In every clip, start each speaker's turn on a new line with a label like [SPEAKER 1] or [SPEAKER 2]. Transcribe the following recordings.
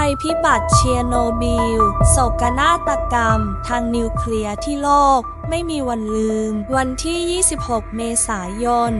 [SPEAKER 1] ภัยพิบัติเชียโนบิล โศกนาฏกรรม ทางนิวเคลียร์ที่โลกไม่มีวันลืม วันที่ 26 เมษายน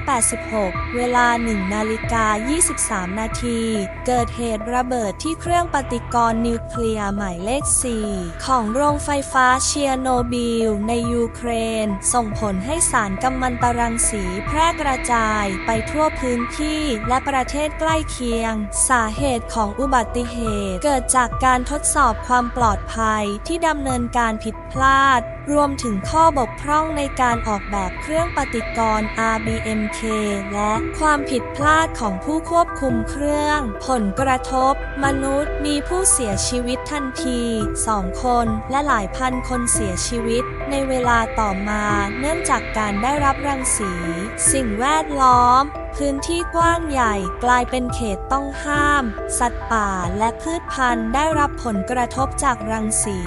[SPEAKER 1] 1986 เวลา 1 นาฬิกา 23 นาที เกิดเหตุระเบิดที่เครื่องปฏิกรณ์นิวเคลียร์หมายเลข 4 ของโรงไฟฟ้าเชียโนบิลในยูเครน ส่งผลให้สารกัมมันตรังสีแพร่กระจายไปทั่วพื้นที่และประเทศใกล้เคียง สาเหตุของอุบัติเหตุ เกิดจากการทดสอบความปลอดภัยที่ดำเนินการผิดพลาด Salamat! รวมถึงข้อบกพร่องในการออกแบบเครื่องปฏิกรณ์ RBMK และความผิดพลาดของผู้ควบคุมเครื่อง ผลกระทบ มนุษย์มีผู้เสียชีวิตทันทีสองคนและหลายพันคนเสียชีวิต ในเวลาต่อมาเนื่องจากการได้รับรังสี สิ่งแวดล้อมพื้นที่กว้างใหญ่กลายเป็นเขตต้องห้าม สัตว์ป่าและพืชพันธุ์ได้รับผลกระทบจากรังสี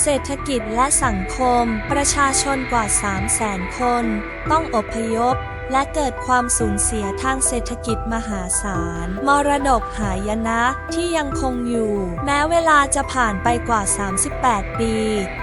[SPEAKER 1] เศรษฐกิจและสังคมประชาชนกว่า 3 0 0แสนคน ต้องอพยพ และเกิดความสูญเสียทางเศรษฐกิจมหาศาล มรดกหายนะที่ยังคงอยู่ แม้เวลาจะผ่านไปกว่า 38 ปี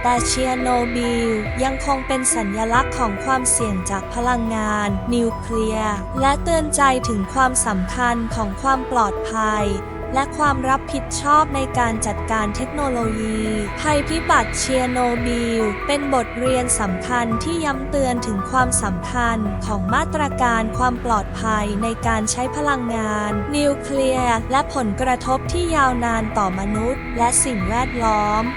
[SPEAKER 1] แต่เชียโนบิลยังคงเป็นสัญญลักษณ์ของความเสี่ยงจากพลังงาน นิวเคลียร์ และเตือนใจถึงความสำคัญของความปลอดภัย และความรับผิดชอบในการจัดการเทคโนโลยี ภัยพิบัติเชียโนบิล เป็นบทเรียนสำคัญที่ย้ำเตือนถึงความสำคัญของมาตรการความปลอดภัยในการใช้พลังงาน นิวเคลียร์และผลกระทบที่ยาวนานต่อมนุษย์ และสิ่งแวดล้อม